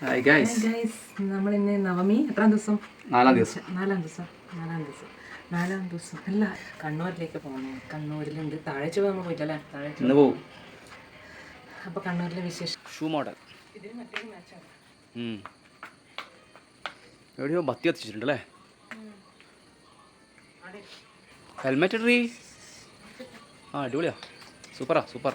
Hi guys guys നമ്മൾ ഇന്ന് നവമി എത്രാം ദിവസം? നാലാം ദിവസം. നാലാം ദിവസം. നാലാം ദിവസം. നാലാം ദിവസം. അല്ല കണ്ണൂരിലേക്ക് പോകണം കണ്ണൂരിലുണ്ട്. താഴെ ചുവ നമ്മൾ പോയിട്ടല്ലേ? താഴെ. ഇന്ന് പോകും അപ്പോൾ കണ്ണൂരിലെ വിശേഷം? ഷൂ മോഡൽ ഇതിന് മറ്റൊരു മാച്ചാണ് എവിടെയോ ബത്തി കത്തിച്ചിട്ടുണ്ട് അല്ലേ? ഹെൽമെറ്റ് ഇടറി ആ അടിപൊളിയാ. സൂപ്പറാ സൂപ്പർ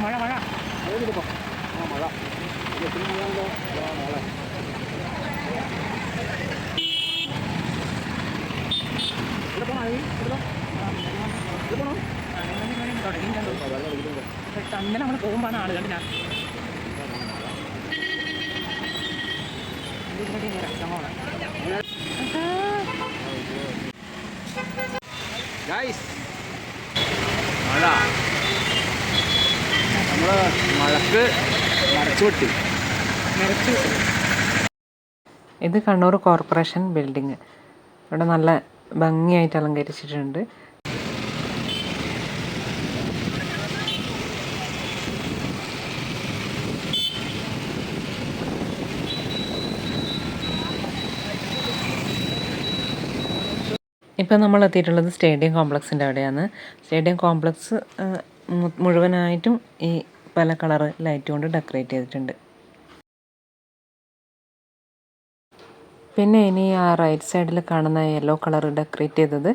മഴ. മഴ. അന്നേരം നമ്മൾ പോകുമ്പോൾ ആൾ ഞാൻ ഗൈസ് മഴ നമ്മൾ മഴക്ക് വെട്ടി. വിട്ടു. ഇത് കണ്ണൂർ കോർപ്പറേഷൻ ബിൽഡിങ്. ഇവിടെ നല്ല ഭംഗിയായിട്ട് അലങ്കരിച്ചിട്ടുണ്ട്. ഇപ്പം നമ്മൾ എത്തിയിട്ടുള്ളത് സ്റ്റേഡിയം കോംപ്ലക്സിന്റെ അവിടെയാണ്. സ്റ്റേഡിയം കോംപ്ലക്സ് മുഴുവനായിട്ടും ഈ പല കളർ ലൈറ്റ് കൊണ്ട് ഡെക്കറേറ്റ് ചെയ്തിട്ടുണ്ട്. പിന്നെ ഇനി ആ റൈറ്റ് സൈഡിൽ കാണുന്ന യെല്ലോ കളർ ഡെക്കറേറ്റ് ചെയ്തത്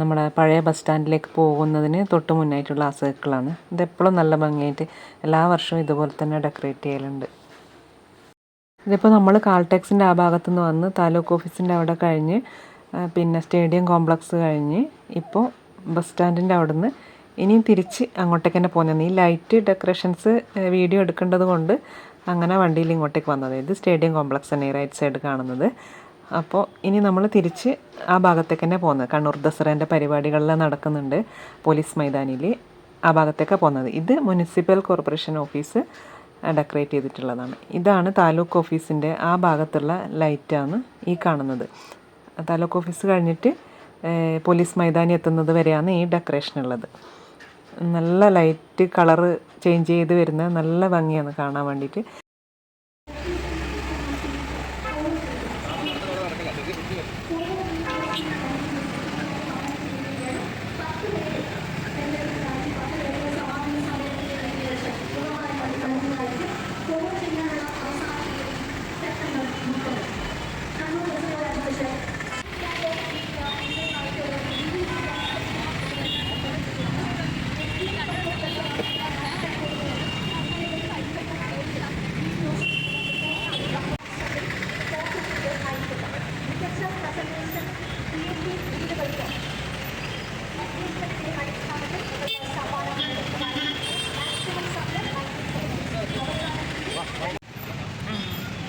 നമ്മുടെ പഴയ ബസ് സ്റ്റാൻഡിലേക്ക് പോകുന്നതിന് തൊട്ട് മുന്നായിട്ടുള്ള ആ സർക്കിളാണ്. ഇതെപ്പോഴും നല്ല ഭംഗിയായിട്ട് എല്ലാ വർഷവും ഇതുപോലെ തന്നെ ഡെക്കറേറ്റ് ചെയ്യലുണ്ട്. ഇതിപ്പോൾ നമ്മൾ കാൾടെക്സിന്റെ ആ ഭാഗത്തുനിന്ന് വന്ന് താലൂക്ക് ഓഫീസിന്റെ അവിടെ കഴിഞ്ഞ് പിന്നെ സ്റ്റേഡിയം കോംപ്ലക്സ് കഴിഞ്ഞ് ഇപ്പോൾ ബസ് സ്റ്റാൻഡിന്റെ അവിടെ നിന്ന് ഇനിയും തിരിച്ച് അങ്ങോട്ടേക്ക് തന്നെ പോകുന്നത്. ഈ ലൈറ്റ് ഡെക്കറേഷൻസ് വീഡിയോ എടുക്കേണ്ടത് കൊണ്ട് അങ്ങനെ വണ്ടിയിൽ ഇങ്ങോട്ടേക്ക് വന്നത്. ഇത് സ്റ്റേഡിയം കോംപ്ലക്സ് തന്നെ റൈറ്റ് സൈഡ് കാണുന്നത്. അപ്പോൾ ഇനി നമ്മൾ തിരിച്ച് ആ ഭാഗത്തേക്ക് തന്നെ പോകുന്നത്. കണ്ണൂർ ദസറേന്റെ പരിപാടികളെല്ലാം നടക്കുന്നുണ്ട് പോലീസ് മൈതാനിയിൽ ആ ഭാഗത്തേക്കാണ് പോകുന്നത്. ഇത് മുനിസിപ്പൽ കോർപ്പറേഷൻ ഓഫീസ് ഡെക്കറേറ്റ് ചെയ്തിട്ടുള്ളതാണ്. ഇതാണ് താലൂക്ക് ഓഫീസിന്റെ ആ ഭാഗത്തുള്ള ലൈറ്റാണ് ഈ കാണുന്നത്. താലൂക്ക് ഓഫീസ് കഴിഞ്ഞിട്ട് പോലീസ് മൈതാനി എത്തുന്നത് വരെയാണ് ഈ ഡെക്കറേഷൻ ഉള്ളത്. നല്ല ലൈറ്റ് കളറ് ചേഞ്ച് ചെയ്ത് വരുന്ന നല്ല ഭംഗിയാണ് കാണാൻ വേണ്ടിയിട്ട്.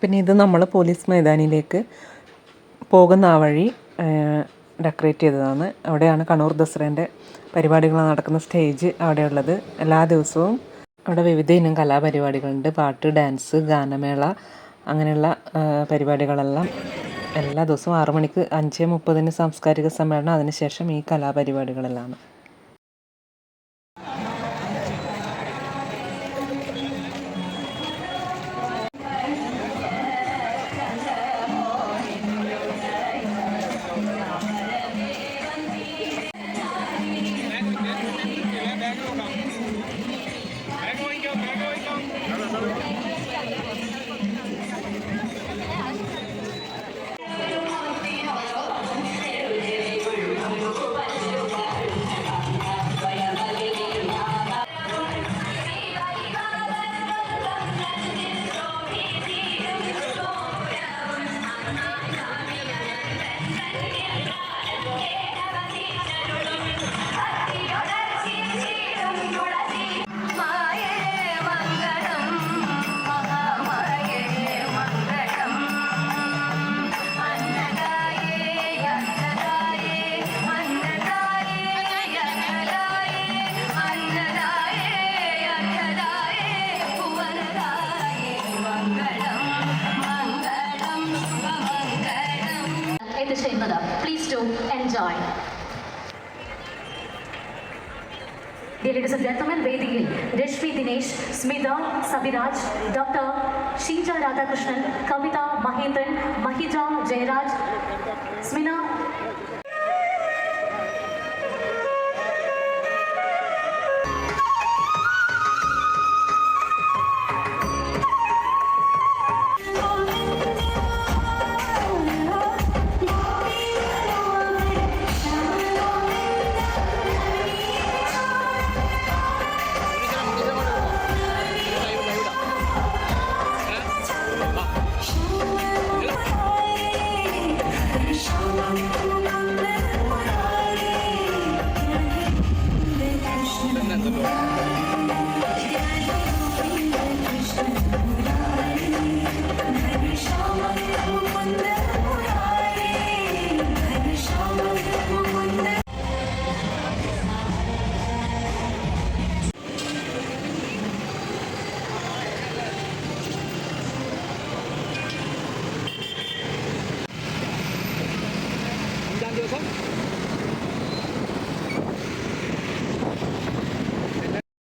പിന്നെ ഇത് നമ്മൾ പോലീസ് മൈതാനിയിലേക്ക് പോകുന്ന ആ വഴി ഡെക്കറേറ്റ് ചെയ്തതാണ്. അവിടെയാണ് കണ്ണൂർ ദസറേന്റെ പരിപാടികൾ നടക്കുന്ന സ്റ്റേജ് അവിടെയുള്ളത്. എല്ലാ ദിവസവും അവിടെ വിവിധ ഇനം കലാപരിപാടികളുണ്ട്. പാട്ട് ഡാൻസ് ഗാനമേള അങ്ങനെയുള്ള പരിപാടികളെല്ലാം എല്ലാ ദിവസവും ആറു മണിക്ക് അഞ്ച് മുപ്പതിന് സാംസ്കാരിക സമ്മേളനം. അതിനുശേഷം ഈ കലാപരിപാടികളെല്ലാം. Dear ladies and gentlemen, Vediyil, Rishmi Dinesh, Smita, Sabiraj, Dr. Shija Radhakrishnan, Kavita Mahindran, Mahija Jairaj, Smina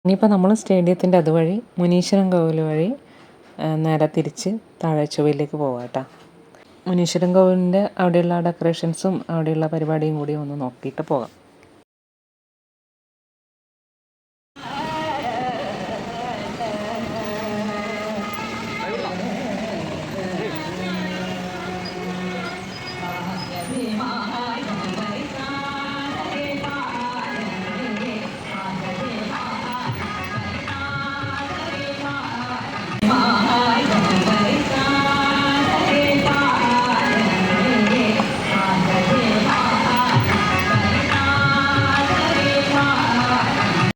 ഇനിയിപ്പോൾ നമ്മൾ സ്റ്റേഡിയത്തിന്റെ അതുവഴി മുനീശ്വരൻ കോവിൽ വഴി നേരെ തിരിച്ച് താഴെ ചുവയിലേക്ക് കേട്ടോ. മുനീശ്വരൻ കോവിലിന്റെ അവിടെയുള്ള ഡെക്കറേഷൻസും അവിടെയുള്ള പരിപാടിയും കൂടി ഒന്ന് നോക്കിയിട്ട് പോകാം.